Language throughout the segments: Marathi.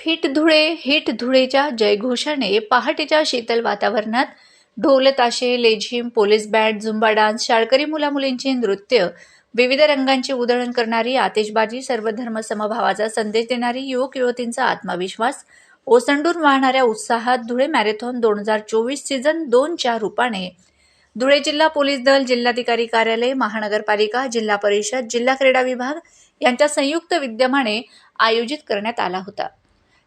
फिट धुळे हिट धुळेच्या जयघोषाने पहाटेच्या शीतल वातावरणात ढोल ताशे लेझिम पोलीस बँड झुंबा डान्स शाळकरी मुलामुलींचे नृत्य विविध रंगांची उधळण करणारी आतिषबाजी सर्वधर्म समभावाचा संदेश देणारी युवक युवतींचा आत्मविश्वास ओसंडून वाहणाऱ्या उत्साहात धुळे मॅरेथॉन दोन हजार चोवीस सीझन दोनच्या रूपाने. धुळे जिल्हा पोलीस दल जिल्हाधिकारी कार्यालय महानगरपालिका जिल्हा परिषद जिल्हा क्रीडा विभाग यांच्या संयुक्त विद्यमाने आयोजित करण्यात आला होता.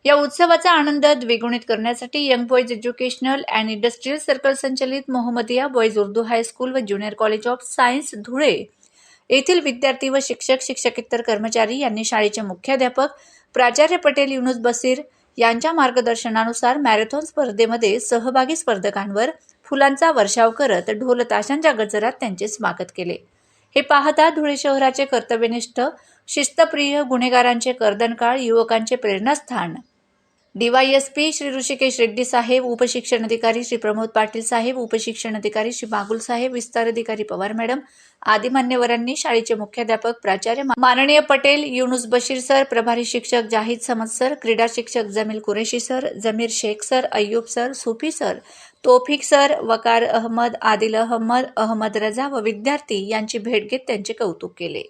या उत्सवाचा आनंद द्विगुणित करण्यासाठी young boys educational and industrial circle संचलित Mohammadia boys Urdu high school व junior college of science Dhule येथील विद्यार्थी व शिक्षक शिक्षकेतर कर्मचारी यांनी शाळेचे मुख्याध्यापक प्राचार्य पटेल युनुस बसीर यांच्या मार्गदर्शनानुसार मॅरेथॉन स्पर्धेमध्ये सहभागी स्पर्धकांवर फुलांचा वर्षाव करत ढोल ताशांच्या गजरात त्यांचे स्वागत केले. हे पाहता धुळे शहराचे कर्तव्यनिष्ठ शिस्तप्रिय गुन्हेगारांचे कर्दनकाळ युवकांचे प्रेरणास्थान डीवायएसपी श्री ऋषिकेश रेड्डी साहेब उपशिक्षण अधिकारी श्री प्रमोद पाटील साहेब उपशिक्षण अधिकारी श्री बागुल साहेब विस्तार अधिकारी पवार मॅडम आदी मान्यवरांनी शाळेचे मुख्याध्यापक प्राचार्य माननीय पटेल युनुस बशीर सर प्रभारी शिक्षक जाहीद समद सर क्रीडा शिक्षक Jamil Qureshi sir Jamir Shaikh sir Ayyub sir Sufi sir Tofik sir Waqar Ahmed Adil Ahmed Ahmed Raza व विद्यार्थी यांची भेट घेत त्यांचे कौतुक केले.